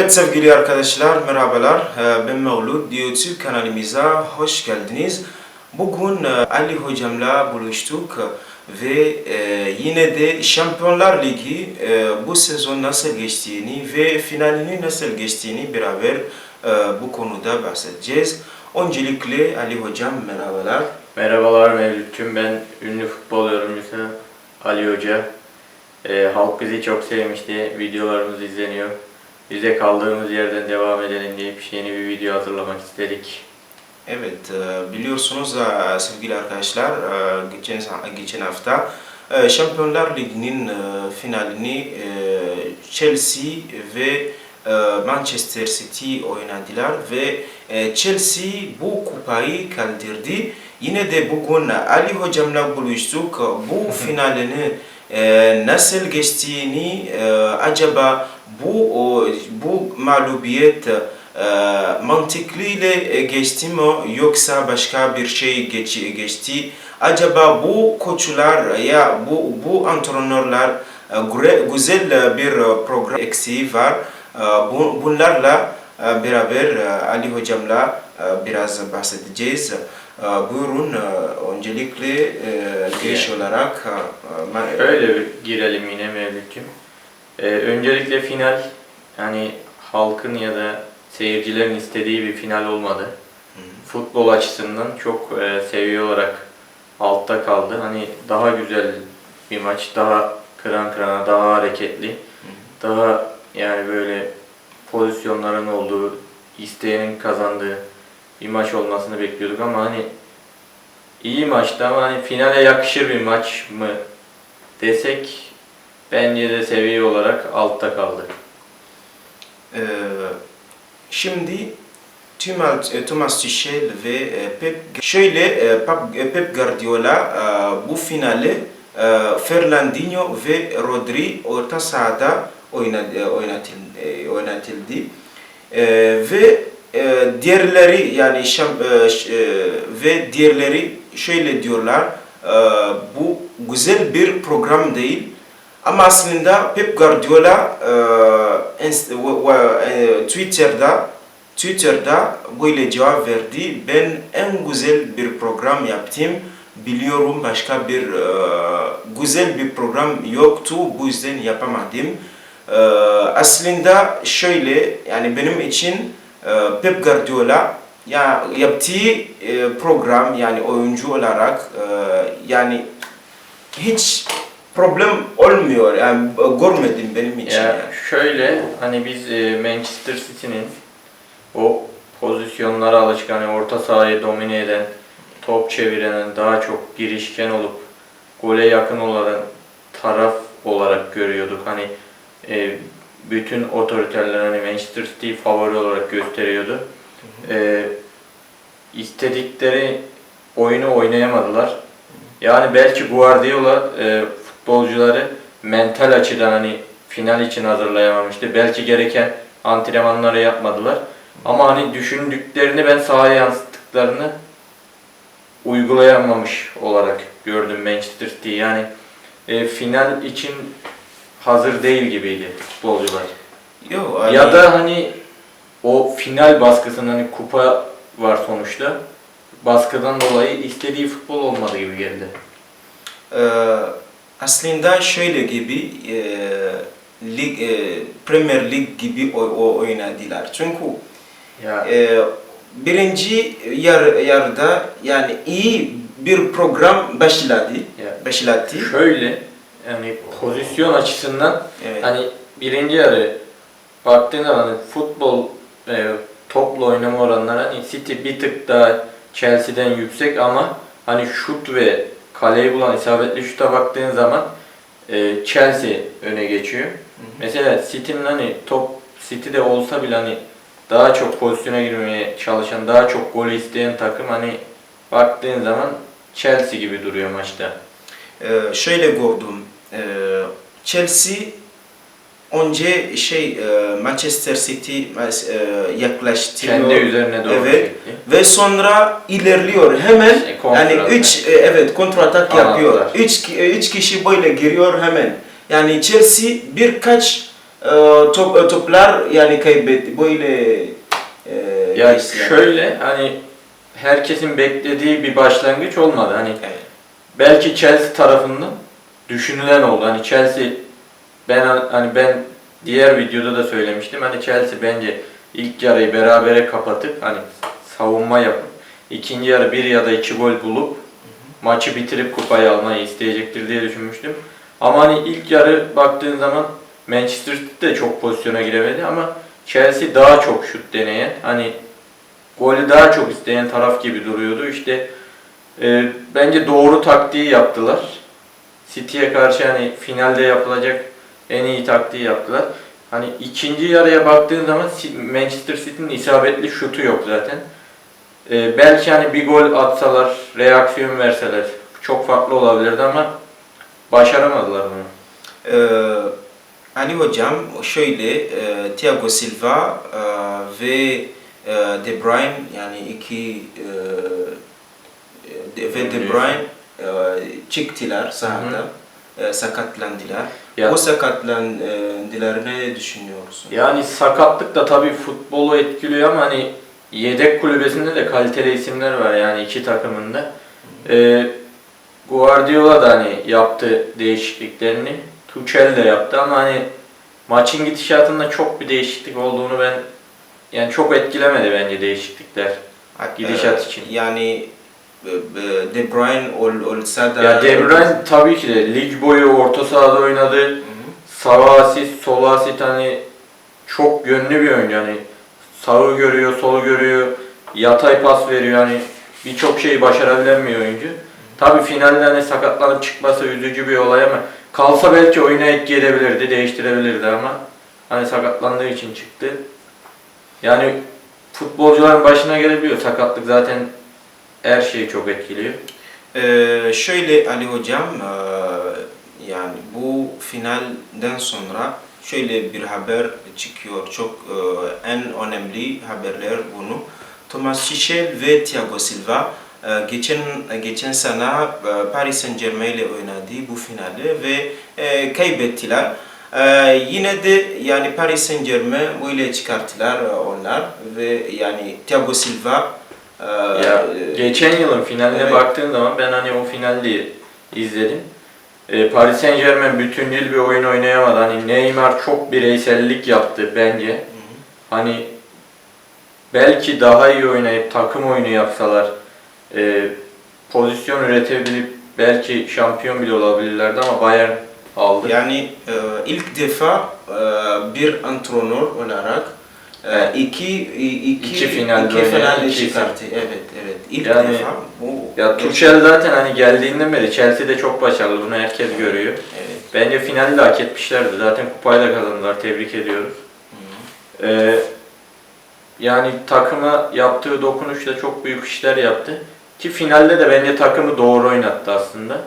Evet sevgili arkadaşlar, merhabalar. Ee, Ben Mevlud. YouTube kanalımıza hoş geldiniz. Bugün e, Ali hocamla buluştuk ve e, yine de Şampiyonlar Ligi e, bu sezon nasıl geçtiğini ve finalini nasıl geçtiğini beraber bu konuda bahsedeceğiz. Öncelikle Ali hocam merhabalar. Merhabalar Mevlüt'cüm. Ben ünlü futbol yorumcusu Ali Hoca. Halk bizi çok sevmişti. Videolarımız izleniyor. Biz de kaldığımız yerden devam edelim bir yeni bir video hazırlamak istedik. Evet, e, biliyorsunuz e, sevgili arkadaşlar, e, geçen, geçen hafta Şampiyonlar Ligi'nin finalini Chelsea ve Manchester City oynadılar ve Chelsea bu kupayı kaldırdı. Yine de bugün Ali hocamla buluştuk. Bu finalini nasıl geçtiğini, acaba bu o, bu mağlubiyet e, mantıklı ile geçti mi yoksa başka bir şey geç, geçti? Acaba bu koçlar ya bu bu antrenörler e, güzel bir program eksiği var. E, bu- Bunlarla e, beraber e, Ali hocamla e, biraz bahsedeceğiz. E, Buyurun e, öncelikle e, giriş olarak e, Şöyle bir girelim yine Mevlüt'cüm. Ee, öncelikle final yani halkın ya da seyircilerin istediği bir final olmadı. Futbol açısından çok e, seviye olarak altta kaldı. Hani daha güzel bir maç, daha kıran kırana, daha hareketli, daha yani böyle pozisyonların olduğu, isteyenin kazandığı bir maç olmasını bekliyorduk ama hani iyi maçtı ama hani finale yakışır bir maç mı desek bence de seviye olarak altta kaldı. Ee, şimdi e, Thomas Tuchel ve e, Pep şöyle e, Pep- Guardiola bu finali e, Fernandinho ve Rodri orta sahada oynatıldı, ve diğerleri yani ve diğerleri şöyle diyorlar bu güzel bir program değil ama aslında Pep Guardiola e, w- e, Twitter'da Twitter'da böyle cevap verdi. Ben en güzel bir program yaptım. Biliyorum başka bir e, güzel bir program yoktu. Bu yüzden yapamadım. E, aslında şöyle yani benim için e, Pep Guardiola ya yaptığı e, program yani oyuncu olarak e, yani hiç problem olmuyor yani görmedim benim için. Ya yani. şöyle hani biz e, Manchester City'nin o pozisyonlara alışkan, hani orta sahayı domine eden, top çeviren, daha çok girişken olup gole yakın olan taraf olarak görüyorduk. Hani e, bütün otoriterler hani Manchester City favori olarak gösteriyordu. E, istedikleri oyunu oynayamadılar. Yani belki Guardiola e, futbolcuları mental açıdan hani final için hazırlayamamıştı. Belki gereken antrenmanları yapmadılar. Ama hani düşündüklerini ben sahaya yansıttıklarını uygulayamamış olarak gördüm Manchester City. Yani e, final için hazır değil gibiydi futbolcular. Yo, Ya da hani o final baskısının hani kupa var sonuçta. Baskıdan dolayı istediği futbol olmadı gibi geldi. Ee, aslında şöyle gibi e, lig e, Premier Lig gibi o, o oynadılar. Çünkü Ya e, birinci yar, yarıda yani iyi bir program başladı. Ya. Başlattı. şöyle yani pozisyon açısından Evet. hani birinci yarı baktığın zaman hani futbol e, topla oynama oranları hani City bir tık daha Chelsea'den yüksek ama hani şut ve kaleyi bulan isabetli şuta baktığın zaman e, Chelsea öne geçiyor. Mesela City'nin hani top City'de olsa bile hani daha çok pozisyona girmeye çalışan, daha çok gol isteyen takım hani baktığın zaman Chelsea gibi duruyor maçta. Ee, şöyle gördüm. Ee, Chelsea önce şey e, Manchester City e, yaklaştı. Kendi üzerine doğru Evet. ve sonra ilerliyor hemen Şey, kontratak. yani üç e, evet kontratak yapıyor. Üç üç kişi böyle giriyor hemen. Yani Chelsea birkaç top, toplar yani kaybetti. Böyle e, Ya yani. şöyle hani herkesin beklediği bir başlangıç olmadı. Hani Evet. belki Chelsea tarafından düşünülen oldu. Hani Chelsea ben hani ben diğer videoda da söylemiştim. Hani Chelsea bence ilk yarıyı berabere kapatıp hani savunma yapıp ikinci yarı bir ya da iki gol bulup maçı bitirip kupayı almayı isteyecektir diye düşünmüştüm. Ama hani ilk yarı baktığın zaman Manchester City de çok pozisyona giremedi ama Chelsea daha çok şut deneyen hani golü daha çok isteyen taraf gibi duruyordu. İşte e, bence doğru taktiği yaptılar. City'ye karşı hani finalde yapılacak en iyi taktiği yaptılar. Hani ikinci yarıya baktığın zaman Manchester City'nin isabetli şutu yok zaten. E, belki hani bir gol atsalar, reaksiyon verseler çok farklı olabilirdi ama başaramadılar bunu. Ee, Ali Hocam şöyle e, Thiago Silva e, ve e, De Bruyne yani iki e, de- ve De Bruyne e, çıktılar sahada. E, sakatlandılar. Ya- O sakatlandılar ne düşünüyorsun? Yani sakatlık da tabii futbolu etkiliyor ama hani yedek kulübesinde de kaliteli isimler var yani iki takımında. Ee, Guardiola da hani yaptı değişikliklerini. Tuchel de yaptı ama hani maçın gidişatında çok bir değişiklik olduğunu ben yani çok etkilemedi bence değişiklikler. Gidişat için. Yani De Bruyne ol, olsa da... Ya De Bruyne tabii ki de lig boyu orta sahada oynadı. Hı hı. Sağ asist, sol asist hani çok yönlü bir oyuncu hani sağı görüyor, solu görüyor, yatay pas veriyor hani birçok şeyi başarabilen bir oyuncu. Tabii finalde hani sakatlanıp çıkması üzücü bir olay ama kalsa belki oyuna etki edebilirdi, değiştirebilirdi ama hani sakatlandığı için çıktı. Yani futbolcuların başına gelebiliyor. Sakatlık zaten her şeyi çok etkiliyor. Ee, şöyle Ali Hocam, e, yani bu finalden sonra şöyle bir haber çıkıyor. Çok e, en önemli haberler bunu. Thomas Tuchel ve Thiago Silva e, geçen geçen sene e, Paris Saint Germain ile oynadı bu finali ve e, kaybettiler. E, yine de yani Paris Saint Germain böyle çıkarttılar e, onlar ve yani Thiago Silva e, Ya geçen yılın finaline evet. baktığın zaman ben hani o finalde izledim. Ee, Paris Saint Germain bütüncül bir oyun oynayamadı. Hani Neymar çok bireysellik yaptı bence. Hani belki daha iyi oynayıp takım oyunu yapsalar e, pozisyon üretebilip belki şampiyon bile olabilirlerdi ama Bayern aldı. Yani e, ilk defa e, bir antrenör olarak e, Evet. iki, iki, İki finalde iki finalde iki çıkarttı. Evet, evet. İlk Yani- defa bu. Ya Tuchel zaten hani geldiğinden beri Chelsea'de çok başarılı. Bunu herkes görüyor. Evet. Bence finali de hak etmişlerdi. Zaten kupayı da kazandılar. Tebrik ediyoruz. Hı. Ee, yani takıma yaptığı dokunuşla çok büyük işler yaptı. Ki finalde de bence takımı doğru oynattı aslında.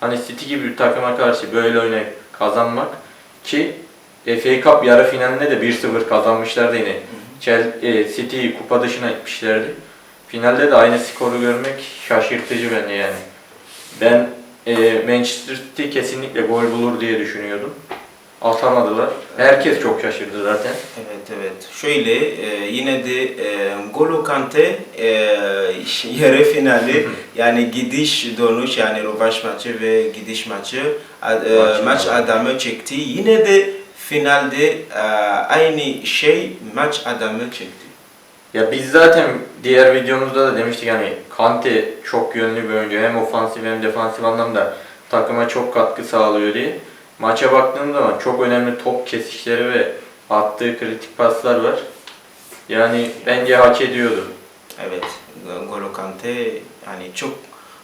Hani City gibi bir takıma karşı böyle oynayıp kazanmak ki FA Cup yarı finalinde de 1-0 kazanmışlardı yine. Chelsea, e, City'yi kupa dışına itmişlerdi. Finalde de aynı skoru görmek şaşırtıcı bence yani. Ben e, Manchester City kesinlikle gol bulur diye düşünüyordum. Atamadılar. Herkes çok şaşırdı zaten. Evet evet. Şöyle e, yine de e, Golo Kante e, yarı finali yani gidiş dönüş yani rövanş maçı ve gidiş maçı a- e, Maç maç adamı çekti. Yine de finalde e, aynı şey maç adamı çekti. Ya biz zaten diğer videomuzda da demiştik hani Kante çok yönlü bir oyuncu. Hem ofansif hem defansif anlamda takıma çok katkı sağlıyor diye. Maça baktığım zaman çok önemli top kesişleri ve attığı kritik paslar var. Yani bence hak ediyordu. Evet, Golo Kante yani çok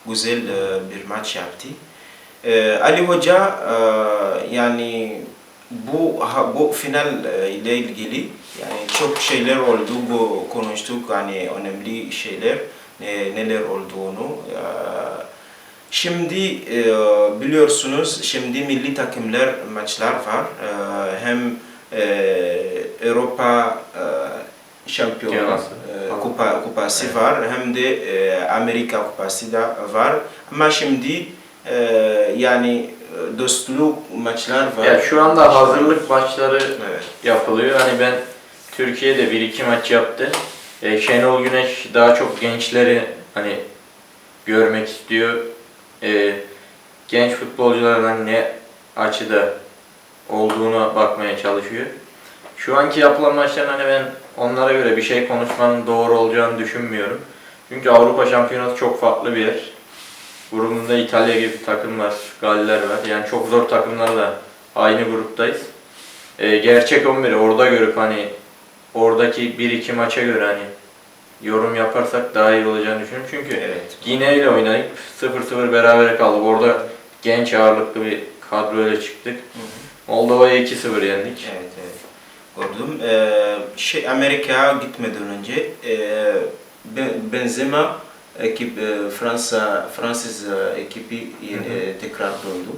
güzel e, bir maç yaptı. E, Ali Hoca e, yani bu bu final e, ile ilgili yani çok şeyler oldu bu konuştuk hani önemli şeyler ne, neler olduğunu. E, Şimdi e, biliyorsunuz şimdi milli takımlar maçlar var. Hem Avrupa Kupası. e, kupa, kupası var hem de Amerika kupası da var. Ama şimdi yani dostluk maçlar var. Ya şu anda hazırlık maçları Evet. yapılıyor. Hani ben Türkiye'de bir iki maç yaptı. E, Şenol Güneş daha çok gençleri hani görmek istiyor. E, genç futbolculardan ne açıda olduğuna bakmaya çalışıyor. Şu anki yapılan maçların hani ben onlara göre bir şey konuşmanın doğru olacağını düşünmüyorum. Çünkü Avrupa Şampiyonası çok farklı bir yer. Grubunda İtalya gibi bir takım var, Galler var. Yani çok zor takımlarla aynı gruptayız. Ee, gerçek 11'i orada görüp hani oradaki 1-2 maça göre hani yorum yaparsak daha iyi olacağını düşünüyorum. Çünkü Evet. Gine ile oynayıp 0-0 berabere kaldık. Orada genç ağırlıklı bir kadroyla çıktık. Moldova'ya 2-0 yendik. Evet, evet. Gördüm. Ee, şey Amerika'ya gitmeden önce e, Ben- Benzema ekip e, Fransa Fransız e, ekibi e, tekrar döndü.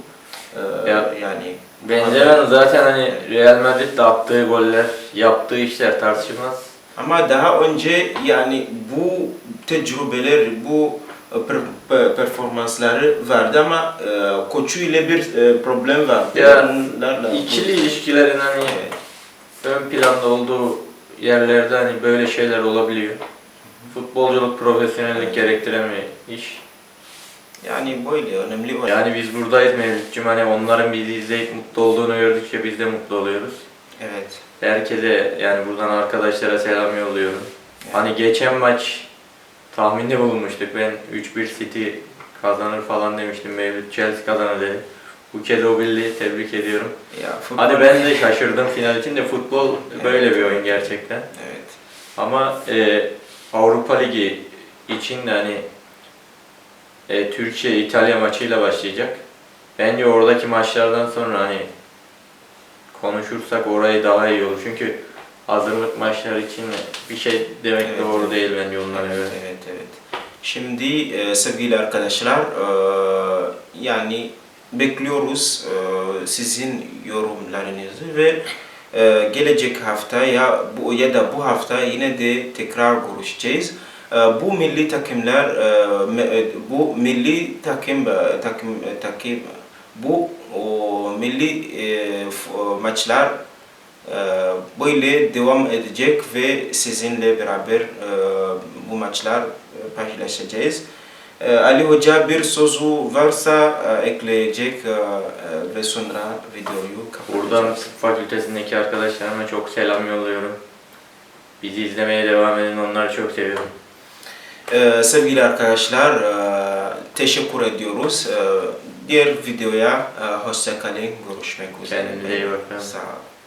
Ee, Ya. yani Benzema'nın zaten hani Real Madrid'de attığı goller, yaptığı işler tartışılmaz. ama daha önce yani bu tecrübeler, bu e, per- per- performansları vardı ama e, koçu ile bir e, problem vardı. Ya, Onlarla- İkili ilişkilerin hani Evet. ön planda olduğu yerlerde hani böyle şeyler olabiliyor. Futbolculuk profesyonellik gerektiren bir iş. Yani böyle önemli var. Yani biz buradayız Mevlüt'cüm hani onların bizi izleyip mutlu olduğunu gördükçe biz de mutlu oluyoruz. Evet. Herkese yani buradan arkadaşlara selam yolluyorum. Hani geçen maç tahminde bulunmuştuk. Ben 3-1 City kazanır falan demiştim. Mevlüt Chelsea kazanır dedi. Bu kez o bildi. Tebrik ediyorum. Ya, futbol- Hani ben de şaşırdım final için de futbol böyle bir oyun gerçekten. Evet. Ama e, Avrupa Ligi için de hani e, Türkiye İtalya maçıyla başlayacak. Bence oradaki maçlardan sonra hani konuşursak orayı daha iyi olur. Çünkü hazırlık maçları için bir şey demek Evet, doğru evet. değil bence onlara göre. Evet, evet, evet. Şimdi e, sevgili arkadaşlar, e, yani bekliyoruz e, sizin yorumlarınızı ve e, gelecek hafta ya bu ya da bu hafta yine de tekrar görüşeceğiz. E, bu milli takımlar, e, e, bu milli takım e, takım takım bu o, milli e, maçlar böyle devam edecek ve sizinle beraber bu maçlar paylaşacağız. E, Ali Hoca bir sözü varsa e, ekleyecek e, e, ve sonra videoyu kapatacağız. Buradan tıp fakültesindeki arkadaşlarıma çok selam yolluyorum. Bizi izlemeye devam edin. Onları çok seviyorum. E, sevgili arkadaşlar teşekkür ediyoruz. Diğer videoya e, hoşça kalın. Görüşmek üzere. Kendinize iyi bakın. Sağ olun.